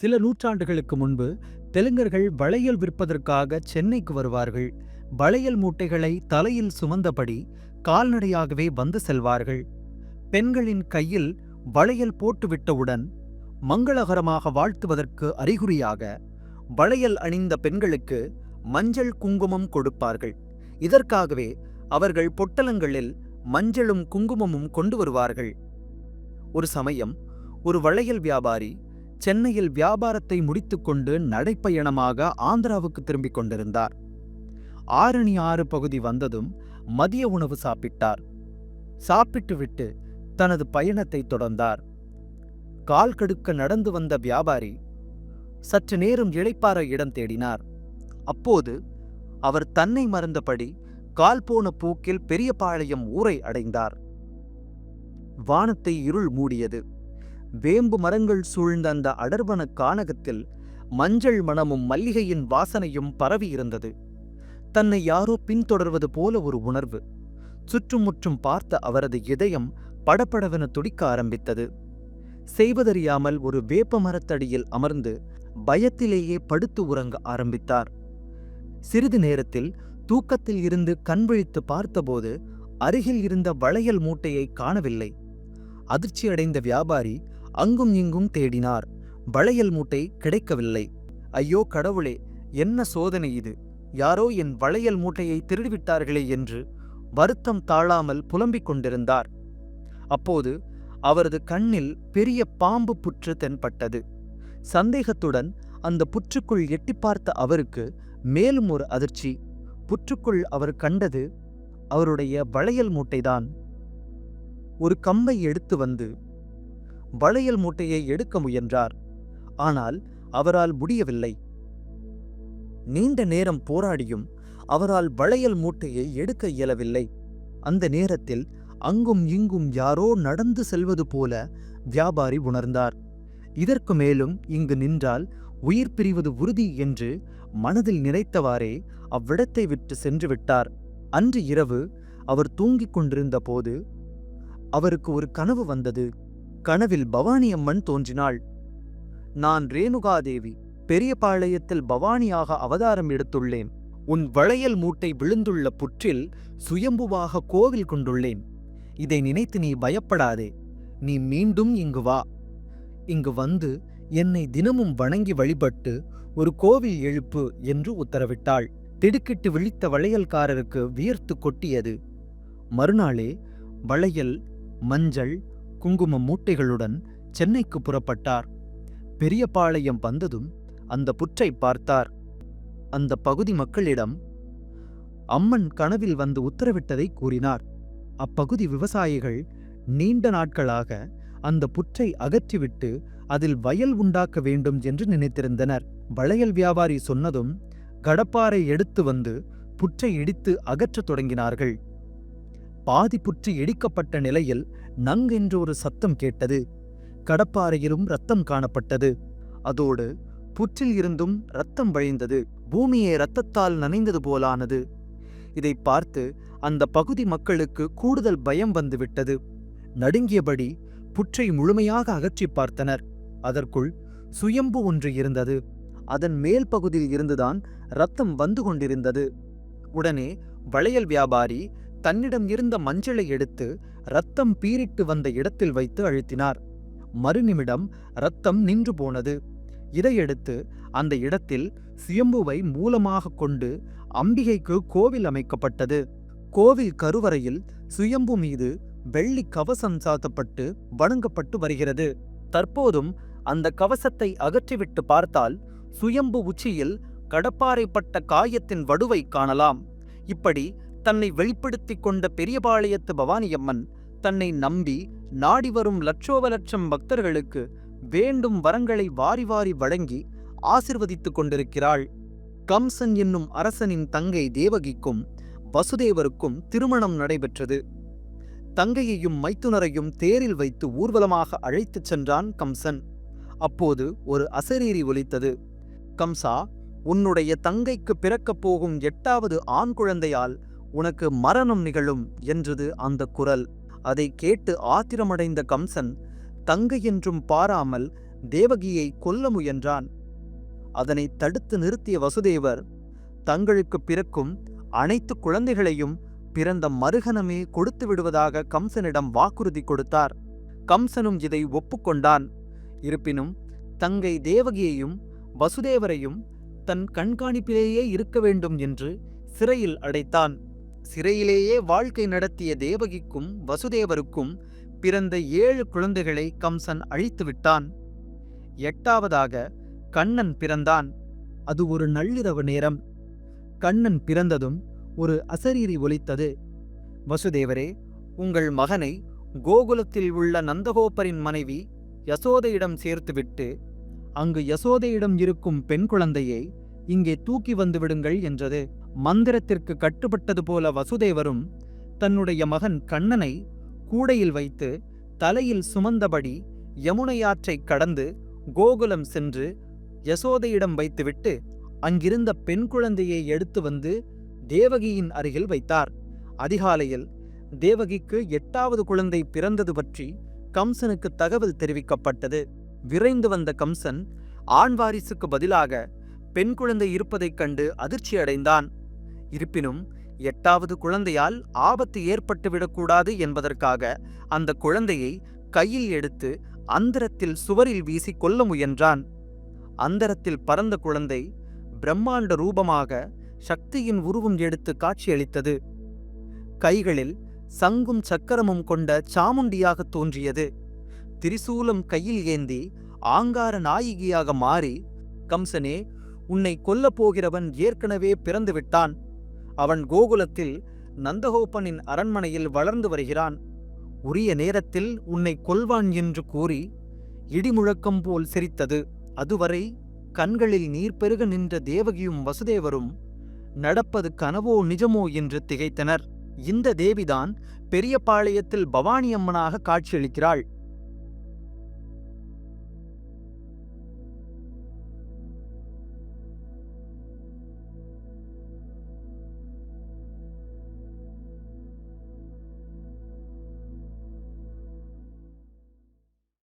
சில நூற்றாண்டுகளுக்கு முன்பு தெலுங்கர்கள் வளையல் விற்பதற்காக சென்னைக்கு வருவார்கள். வளையல் மூட்டைகளை தலையில் சுமந்தபடி கால்நடையாகவே வந்து செல்வார்கள். பெண்களின் கையில் வளையல் போட்டுவிட்டவுடன் மங்களகரமாக வாழ்த்துவதற்கு அறிகுறியாக வளையல் அணிந்த பெண்களுக்கு மஞ்சள் குங்குமம் கொடுப்பார்கள். இதற்காகவே அவர்கள் பொட்டலங்களில் மஞ்சளும் குங்குமமும் கொண்டு வருவார்கள். ஒரு சமயம் ஒரு வளையல் வியாபாரி சென்னையில் வியாபாரத்தை முடித்துக்கொண்டு நடைப்பயணமாக ஆந்திராவுக்கு திரும்பிக் கொண்டிருந்தார். ஆரணி ஆறு பகுதி வந்ததும் மதிய உணவு சாப்பிட்டார். சாப்பிட்டுவிட்டு தனது பயணத்தை தொடர்ந்தார். கால் கடுக்க நடந்து வந்த வியாபாரி சற்று நேரம் இழைப்பார இடம் தேடினார். அப்போது அவர் தன்னை மறந்தபடி கால் போன போக்கில் பெரியபாளையம் ஊரை அடைந்தார். வானத்தை இருள் மூடியது. வேம்பு மரங்கள் சூழ்ந்த அந்த அடர்வன கானகத்தில் மஞ்சள் மணமும் மல்லிகையின் வாசனையும் பரவியிருந்தது தன்னை யாரோ பின்தொடர்வது போல ஒரு உணர்வு. சுற்றுமுற்றும் பார்த்த அவரது இதயம் படபடவென துடிக்க ஆரம்பித்தது. செய்வதறியாமல் ஒரு வேப்ப மரத்தடியில் அமர்ந்து பயத்திலேயே படுத்து உறங்க ஆரம்பித்தார். சிறிது நேரத்தில் தூக்கத்தில் இருந்து கண்விழித்து பார்த்தபோது அருகில் இருந்த வளையல் மூட்டையை காணவில்லை. அதிர்ச்சியடைந்த வியாபாரி அங்கும் இங்கும் தேடினார். வளையல் மூட்டை கிடைக்கவில்லை. ஐயோ கடவுளே என்ன சோதனை இது? யாரோ என் வளையல் மூட்டையை திருடிவிட்டார்களே என்று வருத்தம் தாழாமல் புலம்பிக் கொண்டிருந்தார். அப்போது அவரது கண்ணில் பெரிய பாம்பு புற்று தென்பட்டது. சந்தேகத்துடன் அந்த புற்றுக்குள் எட்டி பார்த்த அவருக்கு மேலும் ஒரு அதிர்ச்சி. புற்றுக்குள் அவர் கண்டது அவருடைய வளையல் மூட்டைதான். ஒரு கம்பை எடுத்து வந்து வளையல் மூட்டையை எடுக்க முயன்றார். ஆனால் அவரால் முடியவில்லை. நீண்ட நேரம் போராடியும் அவரால் வளையல் மூட்டையை எடுக்க இயலவில்லை. அந்த நேரத்தில் அங்கும் இங்கும் யாரோ நடந்து செல்வது போல வியாபாரி உணர்ந்தார். இதற்கு மேலும் இங்கு நின்றால் உயிர் பிரிவது உறுதி என்று மனதில் நினைத்தவாறே அவ்விடத்தை விட்டு சென்று விட்டார். அன்று இரவு அவர் தூங்கிக் கொண்டிருந்த போது அவருக்கு ஒரு கனவு வந்தது. கனவில் பவானி அம்மன் தோன்றினாள். நான் ரேணுகாதேவி பெரியபாளையத்தில் பவானியாக அவதாரம் எடுத்துள்ளேன். உன் வளையல் மூட்டை விழுந்துள்ள புற்றில் சுயம்புவாக கோவில் கொண்டுள்ளேன். இதை நினைத்து நீ பயப்படாதே. நீ மீண்டும் இங்கு வா. இங்கு வந்து என்னை தினமும் வணங்கி வழிபட்டு ஒரு கோவில் எழுப்பு என்று உத்தரவிட்டாள். திடுக்கிட்டு விழித்த வளையல்காரருக்கு வியர்த்து கொட்டியது. மறுநாளே வளையல் மஞ்சள் குங்கும மூட்டைகளுடன் சென்னைக்கு புறப்பட்டார். பெரியபாளையம் வந்ததும் அந்த புற்றை பார்த்தார். அந்த பகுதி மக்களிடம் அம்மன் கனவில் வந்து உத்தரவிட்டதை கூறினார். அப்பகுதி விவசாயிகள் நீண்ட நாட்களாக அந்த புற்றை அகற்றிவிட்டு அதில் வயல் உண்டாக்க வேண்டும் என்று நினைத்திருந்தனர். வளையல் வியாபாரி சொன்னதும் கடப்பாறை எடுத்து வந்து புற்றை இடித்து அகற்றத் தொடங்கினார்கள். பாதி புற்று இடிக்கப்பட்ட நிலையில் நங் என்று ஒரு சத்தம் கேட்டது. கடப்பாறையிலும் ரத்தம் காணப்பட்டது. அதோடு புற்றில் இருந்தும் ரத்தம் வழிந்தது. பூமியே ரத்தத்தால் நனைந்தது போலானது. இதை பார்த்து அந்த பகுதி மக்களுக்கு கூடுதல் பயம் வந்துவிட்டது. நடுங்கியபடி புற்றை முழுமையாக அகற்றி பார்த்தனர். அதற்குள் சுயம்பு ஒன்று இருந்தது. அதன் மேல் பகுதியில் இருந்துதான் ரத்தம் வந்து கொண்டிருந்தது. உடனே வளையல் வியாபாரி தன்னிடம் இருந்த மஞ்சளை எடுத்து ரத்தம் பீரிட்டு வந்த இடத்தில் வைத்து அழுத்தினார். மறுநிமிடம் ரத்தம் நின்று போனது. இதையடுத்து அந்த இடத்தில் சுயம்புவை மூலமாக கொண்டு அம்பிகைக்கு கோவில் அமைக்கப்பட்டது. கோவில் கருவறையில் சுயம்பு மீது வெள்ளி கவசம் சாத்தப்பட்டு வணங்கப்பட்டு வருகிறது. தற்போதும் அந்த கவசத்தை அகற்றிவிட்டு பார்த்தால் சுயம்பு உச்சியில் கடப்பாறைப்பட்ட காயத்தின் வடுவை காணலாம். இப்படி தன்னை வெளிப்படுத்திக் கொண்ட பெரியபாளையத்து பவானியம்மன் தன்னை நம்பி நாடி வரும் லட்சோப லட்சம் பக்தர்களுக்கு வேண்டும் வரங்களை வாரி வாரி வழங்கி ஆசிர்வதித்துக் கொண்டிருக்கிறாள். கம்சன் என்னும் அரசனின் தங்கை தேவகிக்கும் வசுதேவருக்கும் திருமணம் நடைபெற்றது. தங்கையையும் மைத்துனரையும் தேரில் வைத்து ஊர்வலமாக அழைத்துச் சென்றான் கம்சன். அப்போது ஒரு அசரீரி ஒலித்தது. கம்சா உன்னுடைய தங்கைக்கு பிறக்கப் போகும் எட்டாவது ஆண் குழந்தையால் உனக்கு மரணம் நிகழும் என்றது அந்த குரல். அதை கேட்டு ஆத்திரமடைந்த கம்சன் தங்கை என்றும் பாராமல் தேவகியை கொல்ல முயன்றான். அதனை தடுத்து நிறுத்திய வசுதேவர் தங்களுக்கு பிறக்கும் அனைத்து குழந்தைகளையும் பிறந்த மருகனமே கொடுத்து விடுவதாக கம்சனிடம் வாக்குறுதி கொடுத்தார். கம்சனும் இதை ஒப்புக்கொண்டான் இருப்பினும் தங்கை தேவகியையும் வசுதேவரையும் தன் கண்காணிப்பிலேயே இருக்க வேண்டும் என்று சிறையில் அடைத்தான். சிறையிலேயே வாழ்க்கை நடத்திய தேவகிக்கும் வசுதேவருக்கும் பிறந்த ஏழு குழந்தைகளை கம்சன் அழித்து விட்டான். எட்டாவதாக கண்ணன் பிறந்தான். அது ஒரு நள்ளிரவு நேரம். கண்ணன் பிறந்ததும் ஒரு அசரீரி ஒலித்தது. வசுதேவரே உங்கள் மகனை கோகுலத்தில் உள்ள நந்தகோபரின் மனைவி யசோதையிடம் சேர்த்துவிட்டு அங்கு யசோதையிடம் இருக்கும் பெண் குழந்தையை இங்கே தூக்கி வந்து விடுங்கள் என்றது. மந்திரத்திற்கு கட்டுப்பட்டது போல வசுதேவரும் தன்னுடைய மகன் கண்ணனை கூடையில் வைத்து தலையில் சுமந்தபடி யமுனையாற்றை கடந்து கோகுலம் சென்று யசோதையிடம் வைத்துவிட்டு அங்கிருந்த பெண் குழந்தையை எடுத்து வந்து தேவகியின் அருகில் வைத்தார். அதிகாலையில் தேவகிக்கு எட்டாவது குழந்தை பிறந்தது பற்றி கம்சனுக்கு தகவல் தெரிவிக்கப்பட்டது. விரைந்து வந்த கம்சன் ஆண் வாரிசுக்கு பதிலாக பெண் குழந்தை இருப்பதைக் கண்டு அதிர்ச்சியடைந்தான். இருப்பினும் எட்டாவது குழந்தையால் ஆபத்து ஏற்பட்டுவிடக்கூடாது என்பதற்காக அந்த குழந்தையை கையில் எடுத்து அந்தரத்தில் சுவரில் வீசி கொல்ல முயன்றான். அந்தரத்தில் பறந்த குழந்தை பிரம்மாண்ட ரூபமாக சக்தியின் உருவம் எடுத்து காட்சியளித்தது. கைகளில் சங்கும் சக்கரமும் கொண்ட சாமுண்டியாக தோன்றியது. திரிசூலம் கையில் ஏந்தி ஆங்கார நாயகியாக மாறி கம்சனே உன்னை கொல்லப் போகிறவன் ஏற்கனவே பிறந்துவிட்டான். அவன் கோகுலத்தில் நந்தகோபனின் அரண்மனையில் வளர்ந்து வருகிறான். உரிய நேரத்தில் உன்னை கொல்வான் என்று கூறி இடிமுழக்கம் போல் சிரித்தது. அதுவரை கண்களில் நீர் பெருக நின்ற தேவகியும் வசுதேவரும் நடப்பது கனவோ நிஜமோ? என்று திகைத்தனர். இந்த தேவிதான் பெரிய பாளையத்தில் பவானி அம்மனாக காட்சியளிக்கிறாள்.